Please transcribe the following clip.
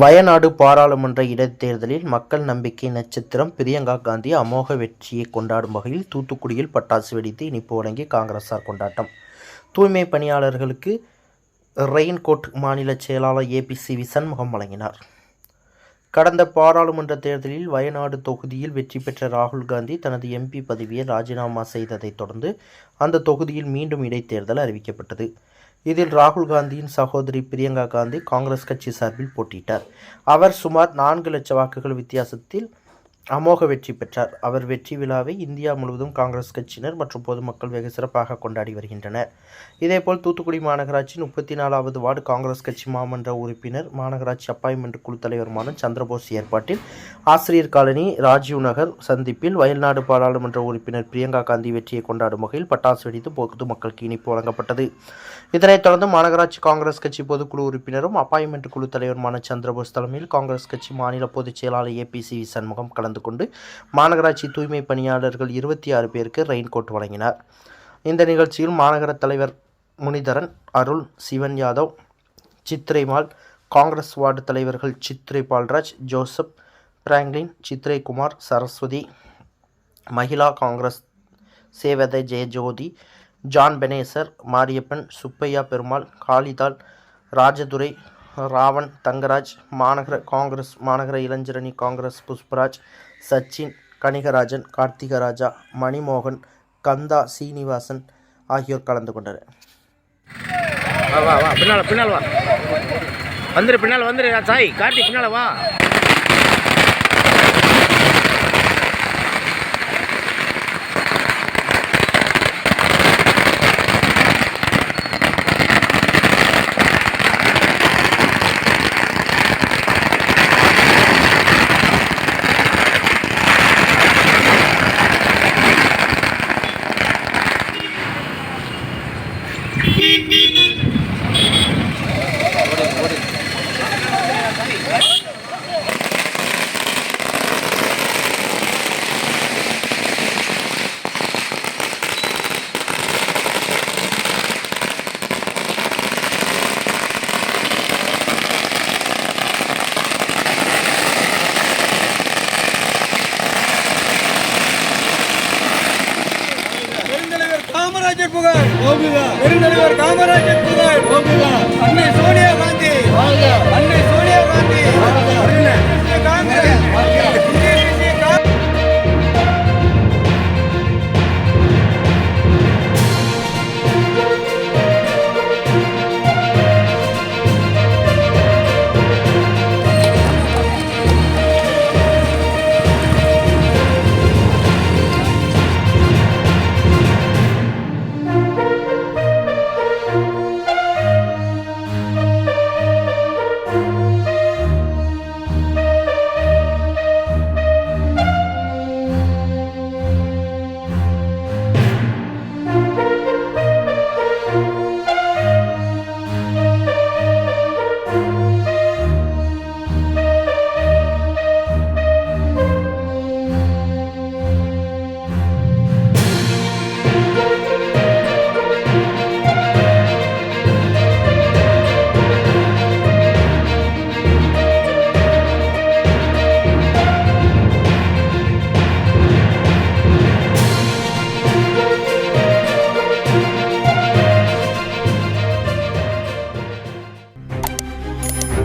வயநாடு பாராளுமன்ற இடைத்தேர்தலில் மக்கள் நம்பிக்கை நட்சத்திரம் பிரியங்கா காந்தி அமோக வெற்றியை கொண்டாடும் வகையில் தூத்துக்குடியில் பட்டாசு வெடித்து இனிப்பு வழங்கி காங்கிரசார் கொண்டாட்டம். தூய்மை பணியாளர்களுக்கு ரெயின்கோட் மாநில செயலாளர் ஏபிசிவி முகம் வழங்கினார். கடந்த பாராளுமன்ற தேர்தலில் வயநாடு தொகுதியில் வெற்றி பெற்ற ராகுல் காந்தி தனது எம்பி பதவியை ராஜினாமா செய்ததைத் தொடர்ந்து அந்த தொகுதியில் மீண்டும் இடைத்தேர்தல் அறிவிக்கப்பட்டது. இதில் ராகுல் காந்தியின் சகோதரி பிரியங்கா காந்தி காங்கிரஸ் கட்சி சார்பில் போட்டியிட்டார். அவர் சுமார் நான்கு லட்ச வாக்குகள் வித்தியாசத்தில் அமோக வெற்றி பெற்றார். அவர் வெற்றி விழாவை இந்தியா முழுவதும் காங்கிரஸ் கட்சியினர் மற்றும் பொதுமக்கள் வெகு சிறப்பாக கொண்டாடி வருகின்றனர். இதேபோல் தூத்துக்குடி மாநகராட்சி முப்பத்தி நாலாவது வார்டு காங்கிரஸ் கட்சி மாமன்ற உறுப்பினர் மாநகராட்சி அப்பாயின்மெண்ட் குழு தலைவருமான சந்திரபோஸ் ஏற்பாட்டில் ஆசிரியர் காலனி ராஜீவ் நகர் சந்திப்பில் வயல்நாடு பாராளுமன்ற உறுப்பினர் பிரியங்கா காந்தி வெற்றியை கொண்டாடும் வகையில் பட்டாசு வெடித்து பொதுமக்களுக்கு இனிப்பு வழங்கப்பட்டது. இதனைத் தொடர்ந்து மாநகராட்சி காங்கிரஸ் கட்சி பொதுக்குழு உறுப்பினரும் அப்பாயின்மெண்ட் குழு தலைவருமான சந்திரபோஸ் தலைமையில் காங்கிரஸ் கட்சி மாநில பொதுச் செயலாளர் ஏபிசி சண்முகம் கலந்து கொண்டு மாநகராட்சி தூய்மை பணியாளர்கள் இருபத்தி ஆறு பேருக்கு ரெயின்கோட் வழங்கினார். இந்த நிகழ்ச்சியில் மாநகர தலைவர் முனிதரன் அருள் சிவன் யாதவ் சித்ரைமால் காங்கிரஸ் வார்டு தலைவர்கள் சித்திரை பால்ராஜ் ஜோசப் பிராங்க்லின் சித்திரைகுமார் சரஸ்வதி மகிழா காங்கிரஸ் சேவத ஜெயஜோதி ஜான் பெனேசர் மாரியப்பன் சுப்பையா பெருமாள் காளிதால் ராஜதுரை ராவன் தங்கராஜ் மாநகர காங்கிரஸ் மாநகர இளைஞரணி காங்கிரஸ் புஷ்பராஜ் சச்சின் கனிகராஜன் கார்த்திகராஜா மணிமோகன் கந்தா சீனிவாசன் ஆகியோர் கலந்து கொண்டனர். வா வா வா பின்னால் பின்னால் வா. வந்துரு பின்னால் வந்துரு சாய். கார்த்தி பின்னால் வா. Thank you. புகழ் பெருந்தலைவர் காமராஜர் புகழ்